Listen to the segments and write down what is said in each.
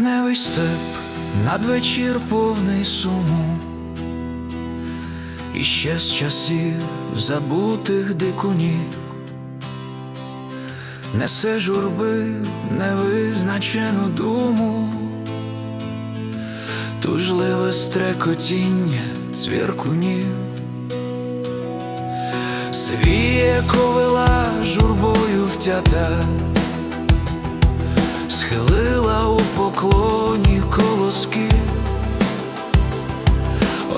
Травневий степ, надвечір повний суму, І ще з часів забутих дикунів, несе журби невизначену думу, тужливе стрекотіння цвіркунів, свіє ковила журбою втята схилила у поклоні колоски.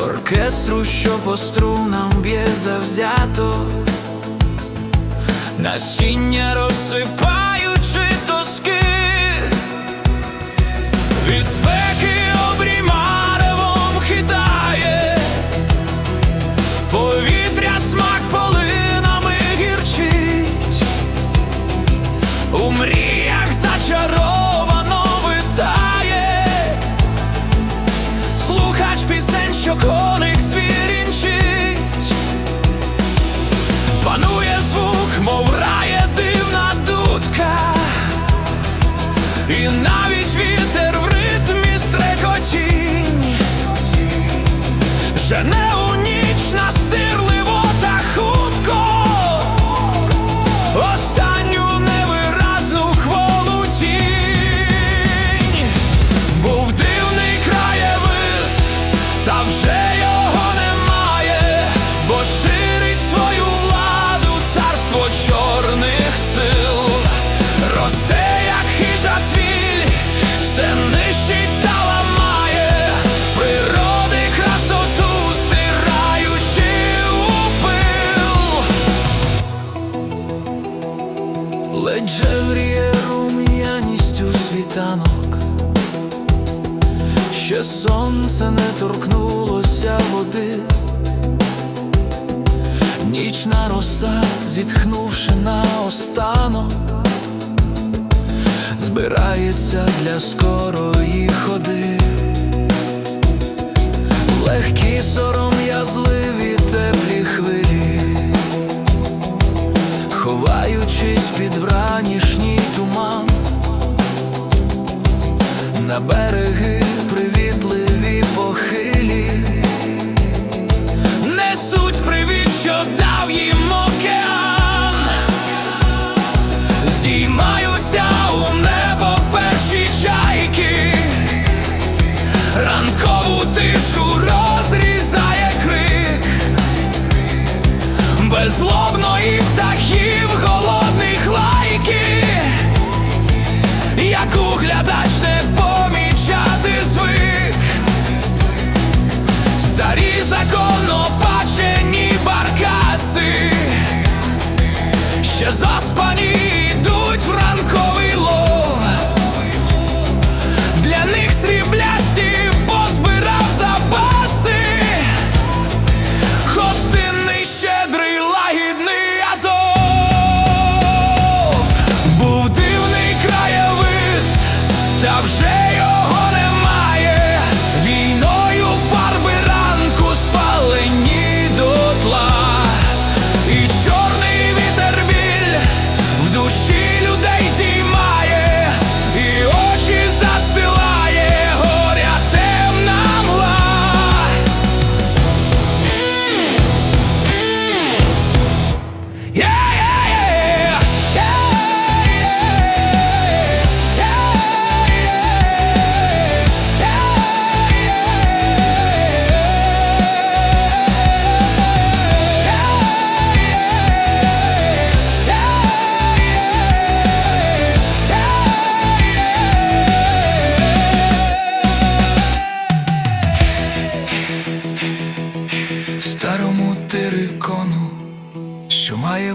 Оркестру, що по струнам б'є завзято, насіння розсипаючи тоски, сонце не торкнулося води, нічна роса, зітхнувши на останок, збирається для скорої ходи. Легкі сором'язливі теплі хвилі. Ховаючись під вранішній туман, на береги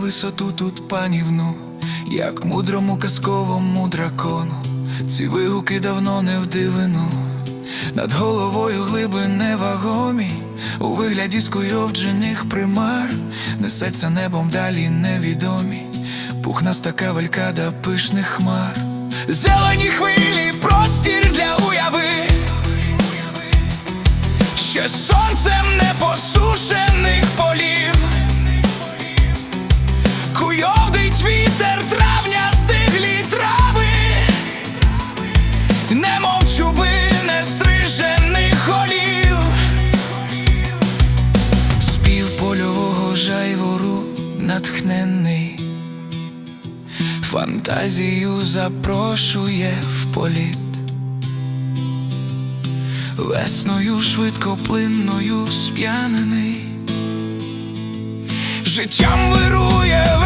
висоту тут панівну, як мудрому казковому дракону, ці вигуки давно не в дивину, над головою глиби невагомі, у вигляді скуйовджених примар, несеться небом далі невідомі, пухнаста кавалькада пишних хмар, зелені хвилі, простір для уяви. Ще сонцем непосушених полів фантазію запрошує в політ. Весною швидкоплинною сп'янений. Життям вирує